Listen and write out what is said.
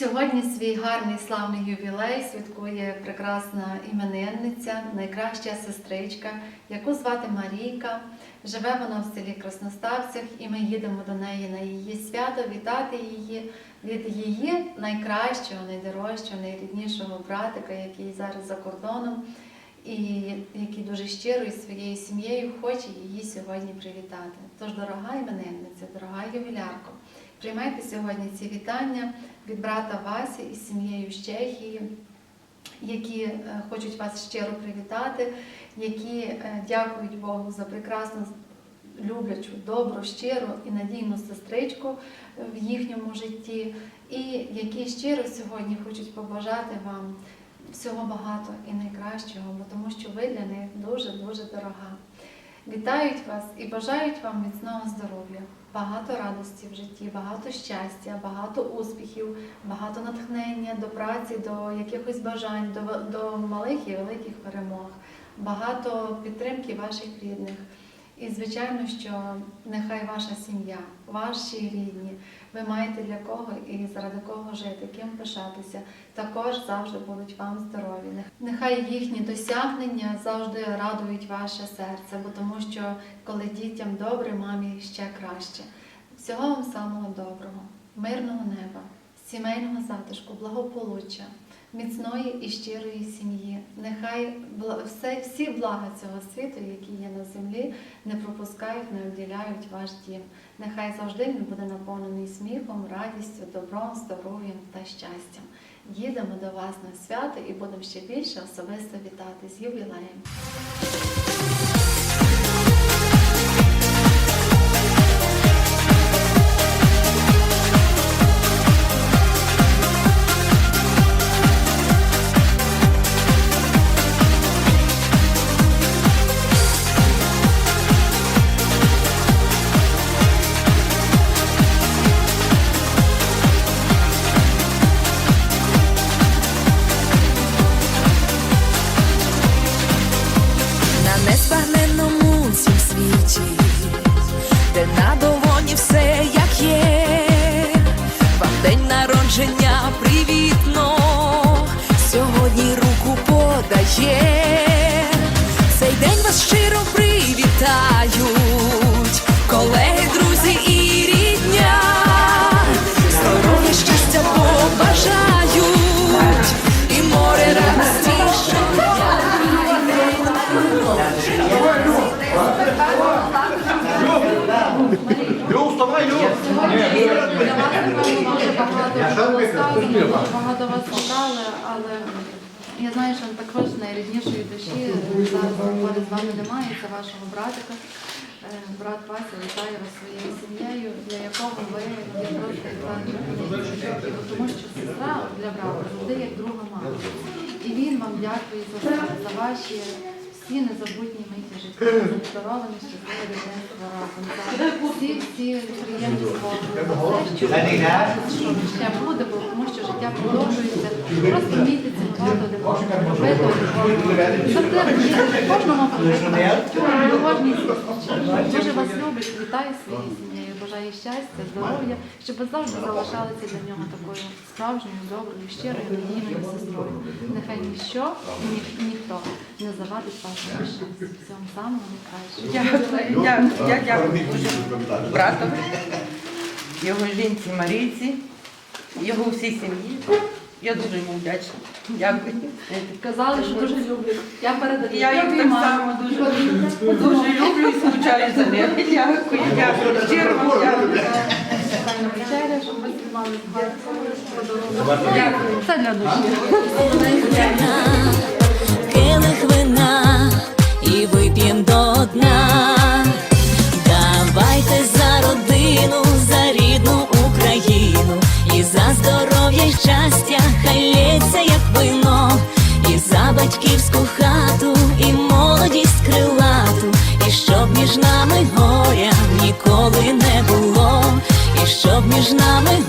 Сьогодні свій гарний славний ювілей святкує прекрасна іменинниця, найкраща сестричка, яку звати Марійка. Живе вона в селі Красноставцях, і ми їдемо до неї на її свято, вітати її від її найкращого, найдорожчого, найріднішого братика, який зараз за кордоном, і який дуже щиро із своєю сім'єю хоче її сьогодні привітати. Тож, дорога іменинниця, дорога ювілярко, приймайте сьогодні ці вітання від брата Васі із сім'єю з Чехії, які е, хочуть вас щиро привітати, які е, дякують Богу за прекрасну, люблячу, добру, щиру і надійну сестричку е, в їхньому житті, і які щиро сьогодні хочуть побажати вам всього багато і найкращого, тому що ви для них дуже-дуже дорога. Вітають вас і бажають вам міцного здоров'я, багато радості в житті, багато щастя, багато успіхів, багато натхнення до праці, до якихось бажань, до, до малих і великих перемог, багато підтримки ваших рідних. І, звичайно, що нехай ваша сім'я, ваші рідні, ви маєте для кого і заради кого жити, ким пишатися, також завжди будуть вам здорові. Нех- Нехай їхні досягнення завжди радують ваше серце, бо тому що коли дітям добре, мамі ще краще. Всього вам самого доброго, мирного неба, сімейного затишку, благополуччя, міцної і щирої сім'ї. Нехай все, всі блага цього світу, які є на землі, не пропускають, не обділяють ваш дім. Нехай завжди він буде наповнений сміхом, радістю, добром, здоров'ям та щастям. Їдемо до вас на свято і будемо ще більше особисто вітати з ювілеєм. Багато вас читали, але я знаю, що також найріднішої душі зараз з вами немає, це вашого братика. Е, Брат Вася вітає вас своєю сім'єю, для якого ви є просто як тому що сестра для брата завжди як друга мама. І він вам дякує за за ваші всі незабутні миті життя, за здоровими, щасливе дитинство разом, всі всі приємні спогади, за все, що ще буде, бо тому продовжується. Просто вмійте цінувати один робити кожній зустрічі. Дуже вас любить, вітаю своєю сім'єю, бажаю щастя, здоров'я, щоб ви завжди залишалися для нього такою справжньою, доброю, щирою, надійною сестрою. Нехай ніщо і ні- ніхто не завадить вашому щастю. Всього самого найкращого. Я дякую братові, його жінці Марійці, його всій сім'ї. Я дуже йому вдячна. Дякую. Казали, що дуже люблю. Я передаю. Я їх так само дуже, дуже люблю і скучаю за ними. Дякую, дякую. Щиро дякую. Щоб ви знімали Це для душі. келих вина і вип'єм до між нами